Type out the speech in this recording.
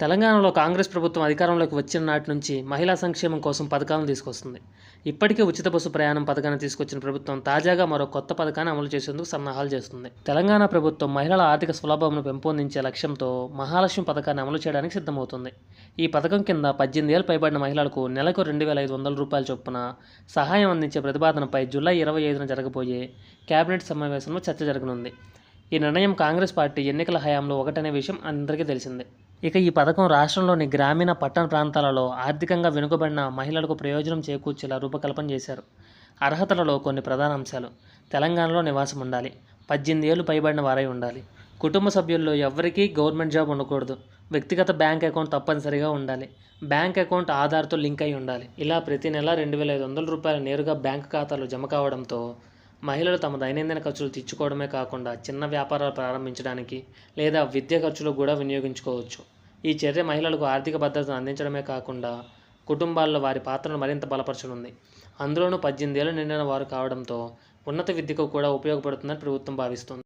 తెలంగాణలో కాంగ్రెస్ ప్రభుత్వం అధికారంలోకి వచ్చిన నాటి నుంచి మహిళా సంక్షేమం కోసం పథకాలను తీసుకొస్తుంది. ఇప్పటికే ఉచిత బస్సు ప్రయాణం పథకాన్ని తీసుకొచ్చిన ప్రభుత్వం తాజాగా మరో కొత్త పథకాన్ని అమలు చేసేందుకు సన్నాహాలు చేస్తుంది. తెలంగాణ ప్రభుత్వం మహిళల ఆర్థిక సులభంను పెంపొందించే లక్ష్యంతో మహాలక్ష్మి పథకాన్ని అమలు చేయడానికి సిద్ధమవుతుంది. ఈ పథకం కింద పద్దెనిమిది ఏళ్ళు పైబడిన మహిళలకు నెలకు రెండు వేల ఐదు వందల రూపాయల చొప్పున సహాయం అందించే ప్రతిపాదనపై జూలై ఇరవై ఐదున జరగబోయే కేబినెట్ సమావేశంలో చర్చ జరగనుంది. ఈ నిర్ణయం కాంగ్రెస్ పార్టీ ఎన్నికల హయాంలో ఒకటనే విషయం అందరికీ తెలిసిందే. ఇక ఈ పథకం రాష్ట్రంలోని గ్రామీణ పట్టణ ప్రాంతాలలో ఆర్థికంగా వెనుకబడిన మహిళలకు ప్రయోజనం చేకూర్చేలా రూపకల్పన చేశారు. అర్హతలలో కొన్ని ప్రధాన అంశాలు. తెలంగాణలో నివాసం ఉండాలి. పద్దెనిమిది ఏళ్ళు పైబడిన వారై ఉండాలి. కుటుంబ సభ్యుల్లో ఎవరికీ గవర్నమెంట్ జాబ్ ఉండకూడదు. వ్యక్తిగత బ్యాంక్ అకౌంట్ తప్పనిసరిగా ఉండాలి. బ్యాంక్ అకౌంట్ ఆధార్తో లింక్ అయి ఉండాలి. ఇలా ప్రతి నెల రెండు వేల ఐదు వందల రూపాయలు నేరుగా బ్యాంక్ ఖాతాలో జమ కావడంతో మహిళలు తమ దైనందిన ఖర్చులు తీర్చుకోవడమే కాకుండా చిన్న వ్యాపారాలు ప్రారంభించడానికి లేదా విద్య ఖర్చులు కూడా వినియోగించుకోవచ్చు. ఈ చర్య మహిళలకు ఆర్థిక భద్రతను అందించడమే కాకుండా కుటుంబాల్లో వారి పాత్రను మరింత బలపరచనుంది. అందులోనూ పద్దెనిమిది ఏళ్ళు నిండిన వారు కావడంతో ఉన్నత విద్యకు కూడా ఉపయోగపడుతుందని ప్రభుత్వం భావిస్తుంది.